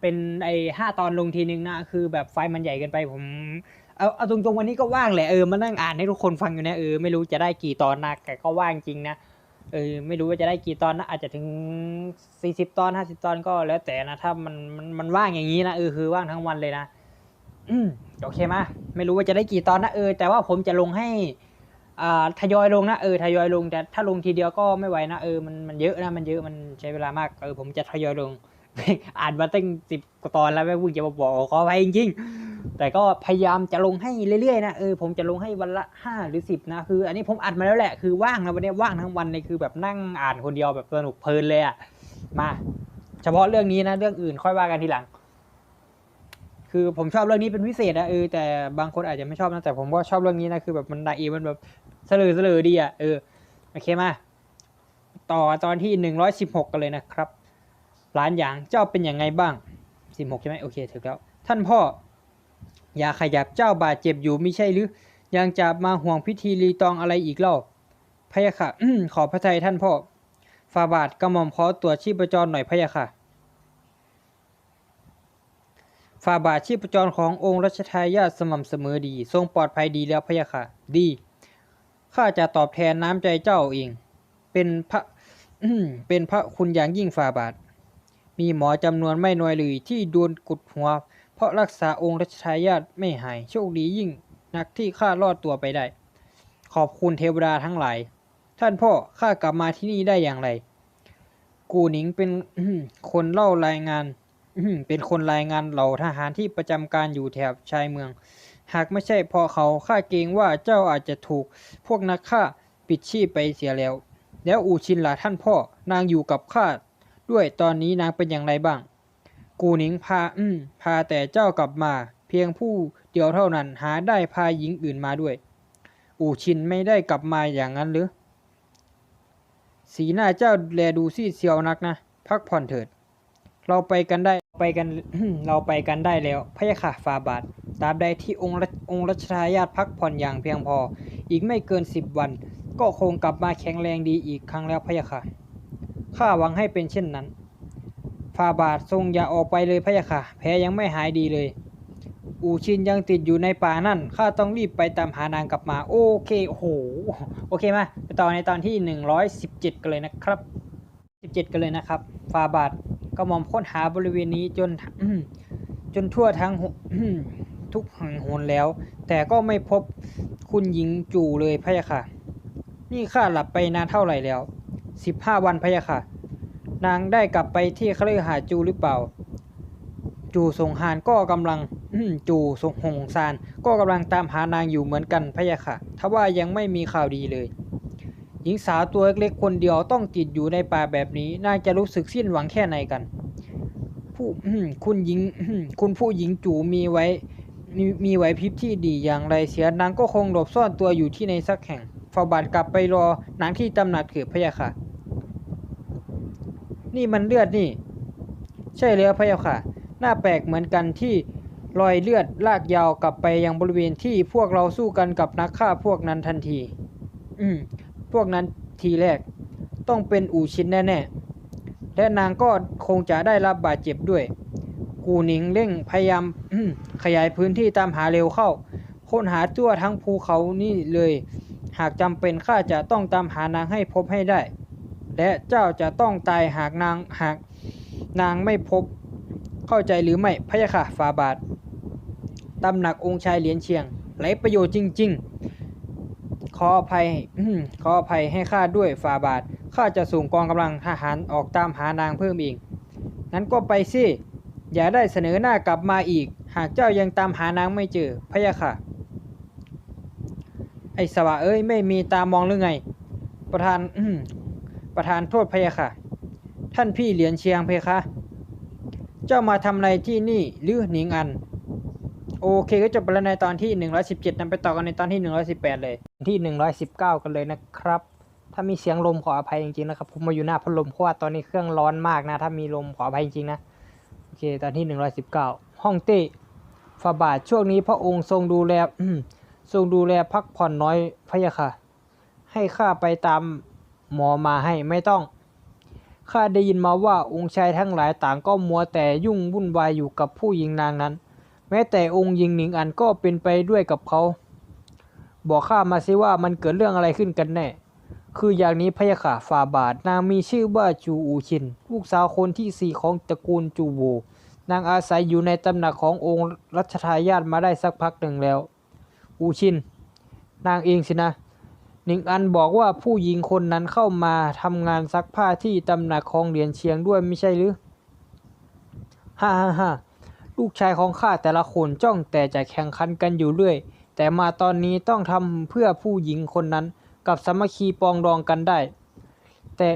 เป็นไอ้ห้าตอนลงทีนึงนะคือแบบไฟมันใหญ่เกินไปผมเอาเอาตรงๆวันนี้ก็ว่างแหละเออมานั่งอ่านให้ทุกคนฟังอยู่เนี่ยเออไม่รู้จะได้กี่ตอนนะแต่ก็ว่างจริงนะเออไม่รู้ว่าจะได้กี่ตอนนะอาจจะถึงสี่สิบตอนห้าสิบตอนก็แล้วแต่นะถ้ามันมันมันว่างอย่างนี้นะเออคือว่างทั้งวันเลยนะอืมโอเคมาไม่รู้ว่าจะได้กี่ตอนนะเออแต่ว่าผมจะลงให้อ่าทยอยลงนะเออทยอยลงแต่ถ้าลงทีเดียวก็ไม่ไหวนะเออมันมันเยอะนะมันเยอะมันใช้เวลามากเออผมจะทยอยลง อ่านมาตั้งสิบกว่าตอนแล้วแม่งเพิ่งจะมาบอกขอไปจริงๆแต่ก็พยายามจะลงให้เรื่อยๆนะเออผมจะลงให้วันละห้าหรือสิบนะคือ อันนี้ผมอัดมาแล้วแหละคือว่างนะวันนี้ว่างทั้งวันเลยคือแบบนั่งอ่านคนเดียวแบบสนุกเพลินเลยอะมา เฉพาะเรื่องนี้นะเรื่องอื่นค่อยว่ากันทีหลัง คือผมชอบเรื่องนี้เป็นพิเศษนะเออแต่บางคนอาจจะไม่ชอบนะแต่ผมก็ชอบเรื่องนี้นะคือแบบมันนาอีมันแบบเสลือเสลอดีอะเออโอเคมาต่อตอนที่หนึ่งร้อยสิบหกกันเลยนะครับ ร้านหยางเจ้าเป็นยังไงบ้างสิบหกใช่ไหมโอเคถูกแล้ว ท่านพ่อ อย่าขยับเจ้าบาดเจ็บอยู่ไม่ใช่หรือ ยังจะมาห่วงพิธีรีตองอะไรอีกเล่าพะยะค่ะขอพระทัยท่านพ่อฟาบาทกระหม่อมขอตรวจชีพจรหน่อยพะยะค่ะฟาบาทชีพจรขององค์รัชทายาทสม่ำเสมอดี ทรงปลอดภัยดีแล้วพะยะค่ะ ดีข้าจะตอบแทนน้ำใจเจ้าเอง เป็นพระเป็นพระคุณอย่างยิ่งฟาบาท มีหมอจำนวนไม่น้อยเลยที่โดนกุดหัว เพราะรักษาองค์รัชทายาทไม่หาย โชคดียิ่งนักที่ข้ารอดตัวไปได้ ขอบคุณเทวดาทั้งหลาย ท่านพ่อข้ากลับมาที่นี่ได้อย่างไร กูหนิงเป็นคนเล่ารายงานเป็นคนรายงานเหล่าทหารที่ประจำการอยู่แถบชายเมือง หากไม่ใช่เพราะเขาข้าเกรงว่าเจ้าอาจจะถูก พวกนักฆ่าปิดชีพไปเสียแล้ว แล้วอูชินล่ะท่านพ่อนางอยู่กับข้า ด้วยตอนนี้นางเป็นอย่างไรบ้าง กูหนิงพาอืมพาแต่เจ้ากลับมา เพียงผู้เดียวเท่านั้นหาได้พาหญิงอื่นมาด้วย อูชินไม่ได้กลับมาอย่างนั้นหรือ สีหน้าเจ้าแลดูซีดเซียวนักนะพักผ่อนเถิด เราไปกันได้ไปกันเราไปกันได้แล้วพะยะค่ะฟาบาทตาบใดที่องค์รัชองค์รัชทายาทพักผ่อนอย่างเพียงพอ อีกไม่เกินสิบวัน ก็คงกลับมาแข็งแรงดีอีกครั้งแล้วพะยะค่ะ ข้าหวังให้เป็นเช่นนั้นฟาบาททรงอย่าออกไปเลยพะยะค่ะ แผลยังไม่หายดีเลย อูชินยังติดอยู่ในป่านั่น ข้าต้องรีบไปตามหานางกลับมา โอเคโอ้โห โอเคมาไปต่อในตอนที่ 117 กันเลยนะครับ 17 กันเลยนะครับฟาบาทก็มอมค้นหาบริเวณนี้จนจนทั่วทั้งทุกห่งหนแล้ว แต่ก็ไม่พบคุณหญิงจู่เลยพะยะค่ะ นี่ข้าหลับไปนานเท่าไหร่แล้ว 15วันพะยะค่ะ นางได้กลับไปที่คฤหาสน์จูหรือเปล่า จูสงหานก็กำลังจูสงหงซานก็กำลังตามหานางอยู่เหมือนกันพะยะค่ะทว่ายังไม่มีข่าวดีเลย หญิงสาวตัวเล็กๆคนเดียวต้องติดอยู่ในป่าแบบนี้นางจะรู้สึกสิ้นหวังแค่ไหนกัน ผู้คุณหญิงคุณผู้หญิงจูมีไว้มีมีไหวพริบที่ดีอย่างไรเสียนางก็คงหลบซ่อนตัวอยู่ที่ในสักแห่งฟาบาทกลับไปรอนางที่ตำหนักเถิดพะยะค่ะ นี่มันเลือดนี่ ใช่แล้วพะยะค่ะน่าแปลกเหมือนกันที่รอยเลือดลากยาวกลับไปยังบริเวณที่พวกเราสู้กันกับนักฆ่าพวกนั้นทันที อืม พวกนั้นทีแรก ต้องเป็นอูชินแน่ๆ และนางก็คงจะได้รับบาดเจ็บด้วย กูหนิงเร่งพยายามขยายพื้นที่ตามหาเร็วเข้า ค้นหาทั่วทั้งภูเขานี่เลย หากจำเป็นข้าจะต้องตามหานางให้พบให้ได้ และเจ้าจะต้องตายหากนางหากนางไม่พบเข้าใจหรือไม่พะยะค่ะฟาบาทตำหนักองค์ชายเหรียญเชียงไรประโยชน์จริง ๆ ขออภัยขออภัยให้ข้าด้วยฟาบาทข้าจะส่งกองกำลังทหารออกตามหานางเพิ่มเองงั้นก็ไปสิอย่าได้เสนอหน้ากลับมาอีก หากเจ้ายังตามหานางไม่เจอพะยะค่ะ ไอสวะเอ้ยไม่มีตามองหรือไง ประธาน ประธานโทษพะยะค่ะ ท่านพี่เหรียญเชียงเพคะ เจ้ามาทำอะไรที่นี่หรือหนิงอัน โอเคก็จบไปแล้วในตอนที่ 117นำไปต่อกันในตอนที่ 118 เลยที่ 119 กันเลยนะครับ ถ้ามีเสียงลมขออภัยจริงๆนะครับผมมาอยู่หน้าพัดลมเพราะว่าตอนนี้เครื่องร้อนมากนะ ถ้ามีลมขออภัยจริงๆนะโอเคตอนที่ 119 ห้องเต้ฟาบาทช่วงนี้พระองค์ทรงดูแลทรงดูแลพักผ่อนน้อยพะยะค่ะ ให้ข้าไปตาม หมอมาให้ไม่ต้องข้าได้ยินมาว่าองค์ชายทั้งหลายต่างก็มัวแต่ยุ่งวุ่นวายอยู่กับผู้หญิงนางนั้น แม้แต่องค์หญิงหนิงอันก็เป็นไปด้วยกับเขา บอกข้ามาสิว่ามันเกิดเรื่องอะไรขึ้นกันแน่ คืออย่างนี้พะยะค่ะฝ่าบาทนางมีชื่อว่าจูอูชิน ลูกสาวคนที่สี่ของตระกูลจูโวนางอาศัยอยู่ในตำหนักขององค์รัชทายาทมาได้สักพักหนึ่งแล้ว อูชิน นางเองสินะ หนิงอันบอกว่าผู้หญิงคนนั้นเข้ามาทำงานซักผ้าที่ตำหนักของเหรียญเชียงด้วยไม่ใช่หรือฮ่าฮ่าฮ่าลูกชายของข้าแต่ละคนจ้องแต่จะแข่งขันกันอยู่เรื่อย แต่มาตอนนี้ต้องทำเพื่อผู้หญิงคนนั้นกับสามัคคีปองดองกันได้ แต่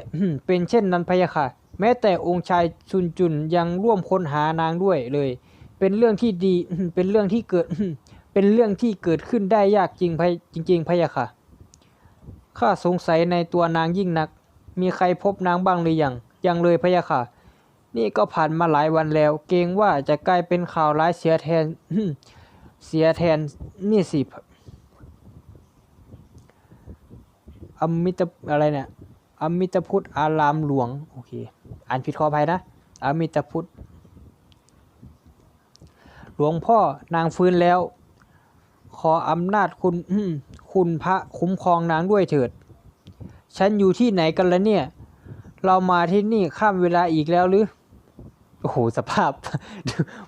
เป็นเช่นนั้นพะยะค่ะ แม้แต่องค์ชายซุนจุนยังร่วมค้นหานางด้วยเลย เป็นเรื่องที่ดีเป็นเรื่องที่เกิด เป็นเรื่องที่เกิดขึ้นได้ยากจริงพะจริงๆพะยะค่ะ ข้าสงสัยในตัวนางยิ่งนัก มีใครพบนางบ้างหรือยัง ยังเลยพะยะค่ะ นี่ก็ผ่านมาหลายวันแล้ว เกรงว่าจะกลายเป็นข่าวร้ายเสียแทน เสียแทนนี่สิอมิตอะไรเนี่ยอมิตพุทธอารามหลวง โอเค อ่านผิดขออภัยนะอมิตพุทธหลวงพ่อนางฟื้นแล้ว ขออำนาจคุณคุณพระคุ้มครองนางด้วยเถิด ฉันอยู่ที่ไหนกันละเนี่ย เรามาที่นี่ข้ามเวลาอีกแล้วหรือ โอ้โห สภาพ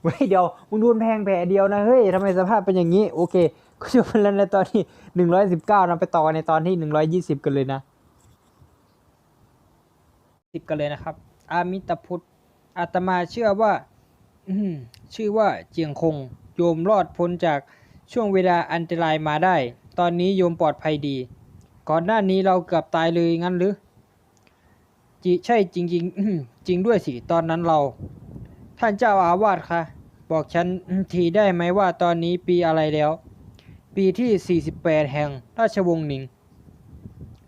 เว้ยเดี๋ยวมึงดูนแพงแผลเดียวนะ เฮ้ยทำไมสภาพเป็นอย่างนี้ โอเค ก็จบไปแล้วในตอนที่หนึ่งร้อยสิบเก้านะไปต่อกันในตอนที่หนึ่งร้อยยี่สิบกันเลยนะสิบกันเลยนะครับ อามิตพุทธอาตมาเชื่อว่าชื่อว่าเจียงคง โยมรอดพ้นจาก ช่วงเวลาอันตรายมาได้ ตอนนี้โยมปลอดภัยดี ก่อนหน้านี้เราเกือบตายเลยงั้นหรือจิใช่จริงๆอื้อจริงด้วยสิ ตอนนั้นเรา ท่านเจ้าอาวาสคะบอกฉันทีได้ไหมว่าตอนนี้ปีอะไรแล้ว ปีที่ 48 แห่งราชวงศ์หนิง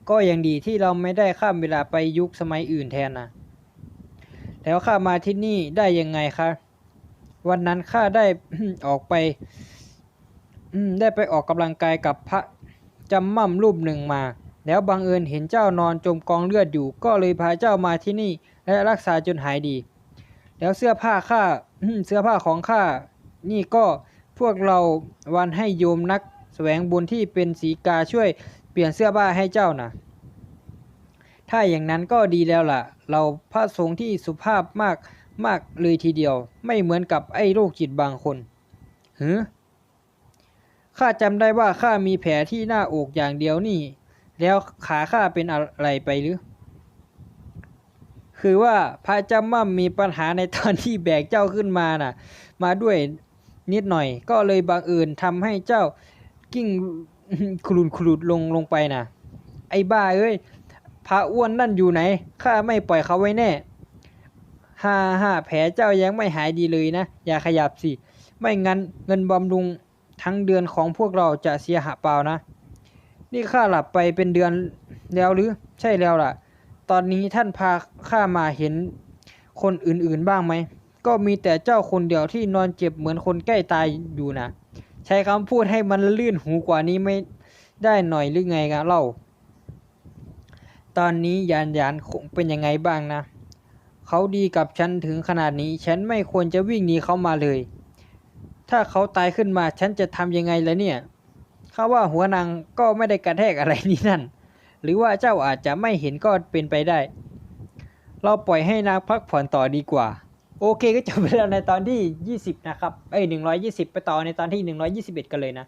ก็ยังดีที่เราไม่ได้ข้ามเวลาไปยุคสมัยอื่นแทนนะแล้วข้ามาที่นี่ได้ยังไงคะ วันนั้นข้าได้ออกไป ได้ไปออกกำลังกายกับพระจำม่ำรูปหนึ่งมา แล้วบังเอิญเห็นเจ้านอนจมกองเลือดอยู่ ก็เลยพาเจ้ามาที่นี่ และรักษาจนหายดี แล้วเสื้อผ้าข้าเสื้อผ้าของข้านี่ก็พวกเราวันให้โยมนักแสวงบุญที่เป็นสีกาช่วยเปลี่ยนเสื้อผ้าให้เจ้านะถ้าอย่างนั้นก็ดีแล้วล่ะ เราพระสงฆ์ที่สุภาพมากมากเลยทีเดียว ไม่เหมือนกับไอ้โรคจิตบางคนหือ ข้าจำได้ว่าข้ามีแผลที่หน้าอกอย่างเดียวนี่ แล้วขาข้าเป็นอะไรไปหรือ คือว่าพระจำมั่มมีปัญหาในตอนที่แบกเจ้าขึ้นมาน่ะ มาด้วยนิดหน่อย ก็เลยบังเอิญทำให้เจ้ากิ้งคลุนคลุดลงลงไปน่ะ ไอ้บ้าเอ้ยพระอ้วนนั่นอยู่ไหนข้าไม่ปล่อยเขาไว้แน่ฮ่าฮ่าแผลเจ้ายังไม่หายดีเลยนะ อย่าขยับสิ ไม่งั้นเงินบำรุง ทั้งเดือนของพวกเราจะเสียหาเปล่านะ นี่ข้าหลับไปเป็นเดือนแล้วหรือ ใช่แล้วล่ะ ตอนนี้ท่านพาข้ามาเห็นคนอื่นๆบ้างไหม ก็มีแต่เจ้าคนเดียวที่นอนเจ็บเหมือนคนใกล้ตายอยู่นะ ใช้คำพูดให้มันลื่นหูกว่านี้ไม่ได้หน่อยหรือไงกันเล่า ตอนนี้ยานยานคงเป็นยังไงบ้างนะ เขาดีกับฉันถึงขนาดนี้ ฉันไม่ควรจะวิ่งหนีเขามาเลย ถ้าเขาตายขึ้นมาฉันจะทำยังไงล่ะเนี่ยข้าว่าหัวนางก็ไม่ได้กระแทกอะไรนี่นั่น หรือว่าเจ้าอาจจะไม่เห็นก็เป็นไปได้ เราปล่อยให้นางพักผ่อนต่อดีกว่า โอเคก็จบไปแล้วในตอนที่ 20 นะครับ เอ้ย120 ไปต่อในตอนที่ 121 กันเลยนะ